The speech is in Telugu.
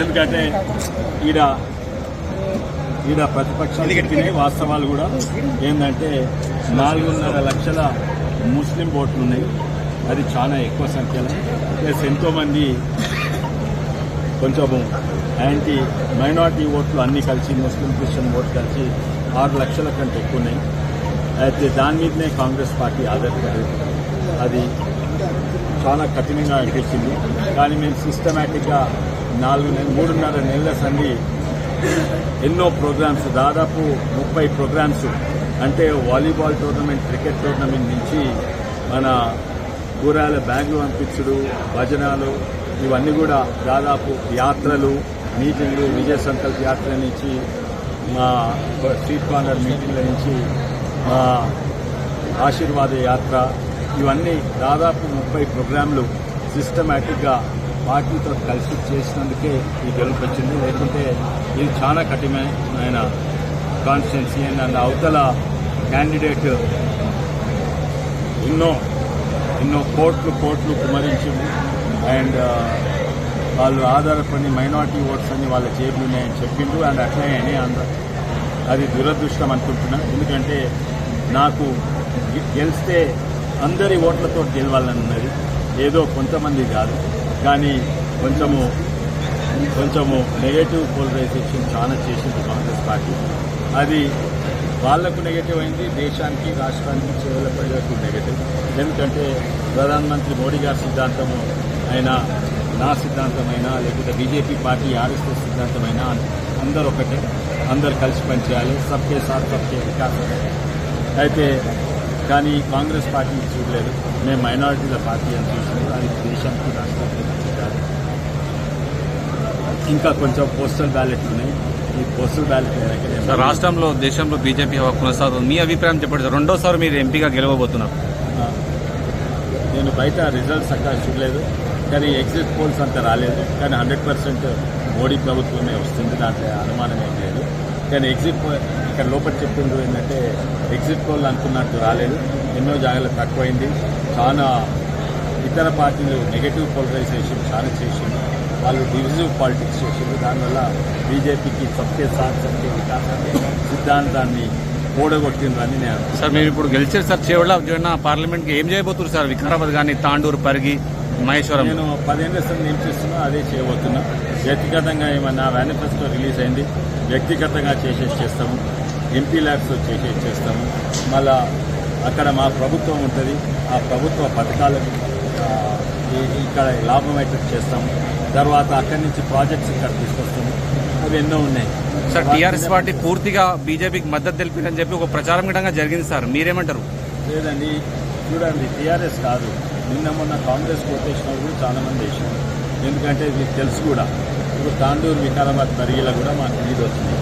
ఎందుకంటే ఈడ ఈడ ప్రతిపక్షాలు చెప్పిన వాస్తవాలు కూడా. ఏంటంటే నాలుగున్నర లక్షల ముస్లిం ఓట్లు ఉన్నాయి. అది చాలా ఎక్కువ సంఖ్యలో. ప్లస్ ఎంతోమంది కొంచెము యాంటీ మైనార్టీ ఓట్లు అన్నీ కలిసి ముస్లిం క్రిస్టియన్ ఓట్లు కలిసి ఆరు లక్షల కంటే ఎక్కువ ఉన్నాయి. అయితే దాని మీదనే కాంగ్రెస్ పార్టీ ఆధారపడేది అది చాలా కఠినంగా అనిపించింది. కానీ మేము సిస్టమేటిక్గా నాలుగు నెల మూడున్నర నెలల సంది ఎన్నో ప్రోగ్రామ్స్ దాదాపు ముప్పై ప్రోగ్రామ్స్ అంటే వాలీబాల్ టోర్నమెంట్ క్రికెట్ టోర్నమెంట్ నుంచి మన కూరగాయల బ్యాగులు పంపించడు భజనాలు ఇవన్నీ కూడా దాదాపు యాత్రలు మీటింగ్లు విజయ సంకల్ప యాత్ర నుంచి మా స్ట్రీట్ కార్నర్ మీటింగ్ల నుంచి మా ఆశీర్వాద యాత్ర ఇవన్నీ దాదాపు ముప్పై ప్రోగ్రాంలు సిస్టమేటిక్గా పార్టీతో కలిసి చేసినందుకే ఈ గెలుపు వచ్చింది లేకుంటే ఇది చాలా కఠినమైన కాన్స్టిట్యున్సీ అండ్ అవతల క్యాండిడేట్ ఎన్నో ఎన్నో కోట్లు కోట్లు కుమరించింది అండ్ వాళ్ళు ఆధారపడి మైనార్టీ ఓట్స్ అని వాళ్ళ జేబులు ఉన్నాయని చెప్పిండు అండ్ అట్లనే అని అది దురదృష్టం అనుకుంటున్నా. ఎందుకంటే నాకు గెలిస్తే అందరి ఓట్లతో గెలవాలని ఉన్నది ఏదో కొంతమంది కాదు. కానీ కొంచెము కొంచెము నెగటివ్ పోలరైజేషన్ చాలా చేసింది కాంగ్రెస్ పార్టీ. అది వాళ్ళకు నెగటివ్ అయింది దేశానికి రాష్ట్రానికి చివరి ప్రజలకు నెగటివ్ ఎందుకంటే ప్రధానమంత్రి మోడీ గారి సిద్ధాంతము అయినా నా సిద్ధాంతమైనా లేకపోతే బీజేపీ పార్టీ ఆర్ఎస్ఎస్ సిద్ధాంతమైనా అందరూ ఒకటే అందరు కలిసి పనిచేయాలి సబ్కే సాత్ సబ్కే వికాసం. అయితే కానీ కాంగ్రెస్ పార్టీ చూడలేదు. మేము మైనారిటీల పార్టీ అని చూసినాం అది దేశానికి రాష్ట్రానికి కాదు ఇంకా కొంచెం పోస్టల్ బ్యాలెట్ ఉన్నాయి. ఈ పోస్టల్ బ్యాలెట్ రాష్ట్రంలో దేశంలో బీజేపీ కొనసాగుతుంది. మీ అభిప్రాయం చెప్పండి సార్. రెండోసారి మీరు ఎంపీగా గెలవబోతున్నారు. నేను బయట రిజల్ట్స్ అక్కడ చూడలేదు. కానీ ఎగ్జిట్ పోల్స్ అంత రాలేదు. కానీ హండ్రెడ్ పర్సెంట్ మోడీ ప్రభుత్వమే వస్తుంది. దాంట్లో అనుమానం ఏం లేదు. కానీ ఎగ్జిట్ పోల్ ఇక్కడ లోపల చెప్పిండ్రు ఏంటంటే ఎగ్జిట్ పోల్ అనుకున్నట్టు రాలేదు. ఎన్నో జాగాలు తక్కువైంది. చాలా ఇతర పార్టీలు నెగిటివ్ పోలరైజేషన్ చాలా చేసింది వాళ్ళు డివిజివ్ పాలిటిక్స్ చేసింది దానివల్ల బీజేపీకి సబ్కే సాత్ సబ్కే వికాస్ అనే సిద్ధాంతాన్ని కూడగొట్టిండ్రని నేను సార్ మీరు ఇప్పుడు గెలిచారు సార్. చేవళ్ళ పార్లమెంట్కి ఏం చేయబోతున్నారు సార్? వికారాబాద్ కానీ తాండూరు పరిగి మహేశ్వరం నేను పదిహేను సంది ఏం చేస్తున్నా అదే చేయబోతున్నా. వ్యక్తిగతంగా ఏమన్నా మేనిఫెస్టో రిలీజ్ అయింది వ్యక్తిగతంగా చేసేసి చేస్తాము. ఎంపీ ల్యాబ్స్ చేసేసి చేస్తాము. మళ్ళా అక్కడ మా ప్రభుత్వం ఉంటుంది. ఆ ప్రభుత్వ ఈ- ఇక్కడ లాభం అయితే చేస్తాము. తర్వాత అక్కడి నుంచి ప్రాజెక్ట్స్ ఇక్కడ తీసుకొస్తాము. అవి ఎన్నో ఉన్నాయి. సార్ టీఆర్ఎస్ పార్టీ పూర్తిగా బీజేపీకి మద్దతు తెలిపిందని చెప్పి ఒక ప్రచారం గిటంగా జరిగింది సార్. మీరేమంటారు? లేదండి చూడండి టీఆర్ఎస్ కాదు. నిన్న మొన్న కాంగ్రెస్ కోటేషన్ కూడా చాలా మంది వేసారు ఎందుకంటే మీకు తెలుసు కూడా ఇప్పుడు తాండూరు వికారాబాద్ పరిగిలో కూడా మాకు నీరు వస్తుంది.